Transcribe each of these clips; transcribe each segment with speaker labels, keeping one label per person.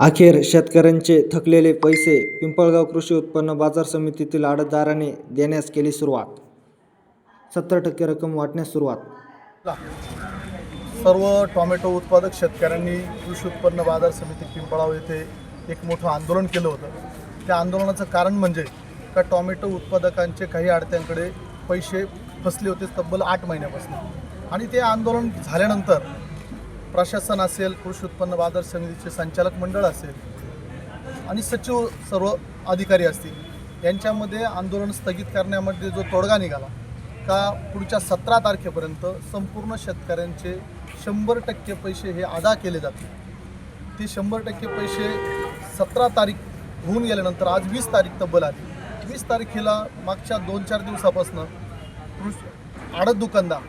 Speaker 1: अखेर शेतकऱ्यांचे थकलेले पैसे पिंपळगाव कृषी उत्पन्न बाजार समितीतील आडतदाराने देण्यास केली सुरुवात. सत्तर टक्के रक्कम वाटण्यास सुरुवात.
Speaker 2: सर्व टॉमॅटो उत्पादक शेतकऱ्यांनी कृषी उत्पन्न बाजार समिती पिंपळाव येथे एक मोठं आंदोलन केलं होतं. त्या आंदोलनाचं कारण म्हणजे का टॉमॅटो उत्पादकांचे काही आडत्यांकडे पैसे फसले होते तब्बल आठ महिन्यापासून. आणि ते आंदोलन झाल्यानंतर प्रशासन असेल कृषी उत्पन्न बाजार समितीचे संचालक मंडळ असेल आणि सचिव सर्व अधिकारी असतील यांच्यामध्ये आंदोलन स्थगित करण्यामध्ये जो तोडगा निघाला का पुढच्या सतरा तारखेपर्यंत संपूर्ण शेतकऱ्यांचे शंभर टक्के पैसे हे अदा केले जातील? ते शंभर टक्के पैसे सतरा तारीख होऊन गेल्यानंतर आज वीस तारीख तब्बल आली. वीस तारखेला मागच्या दोन चार दिवसापासून आडत दुकानदार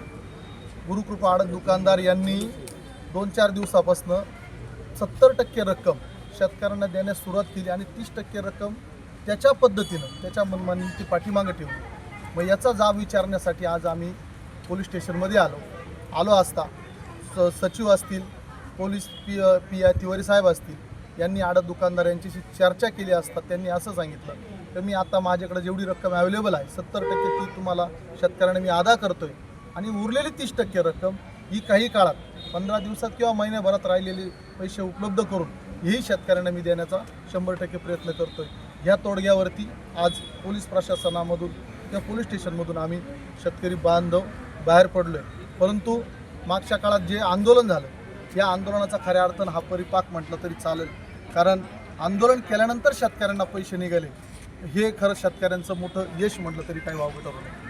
Speaker 2: गुरुकृपा आडत दुकानदार यांनी दोन चार दिवसापासनं सत्तर टक्के रक्कम शेतकऱ्यांना देण्यास सुरुवात केली आणि तीस टक्के रक्कम त्याच्या पद्धतीनं त्याच्या मनमानी पाठीमागं ठेवली. मग याचा जाब विचारण्यासाठी आज आम्ही पोलीस स्टेशनमध्ये आलो. आलो असता स सचिव असतील police P P I Tiwari साहेब असतील यांनी आडत दुकानदार यांच्याशी चर्चा केली असता त्यांनी असं सांगितलं तर मी आता माझ्याकडे जेवढी रक्कम अवेलेबल आहे सत्तर टक्के ती तुम्हाला शेतकऱ्यांना मी अदा करतो आहे आणि उरलेली तीस टक्के रक्कम ही काही काळात पंधरा दिवसात किंवा महिन्याभरात राहिलेले पैसे उपलब्ध करून हेही शेतकऱ्यांना मी देण्याचा शंभर टक्के प्रयत्न करतोय. ह्या तोडग्यावरती आज पोलीस प्रशासनामधून किंवा पोलीस स्टेशनमधून आम्ही शेतकरी बांधव बाहेर पडलो आहे परंतु मागच्या काळात जे आंदोलन झालं या आंदोलनाचा खऱ्या अर्थानं हा परिपाक म्हटलं तरी चालेल. कारण आंदोलन केल्यानंतर शेतकऱ्यांना पैसे निघाले. हे खरं शेतकऱ्यांचं मोठं यश म्हटलं तरी काही वावगं ठरवलं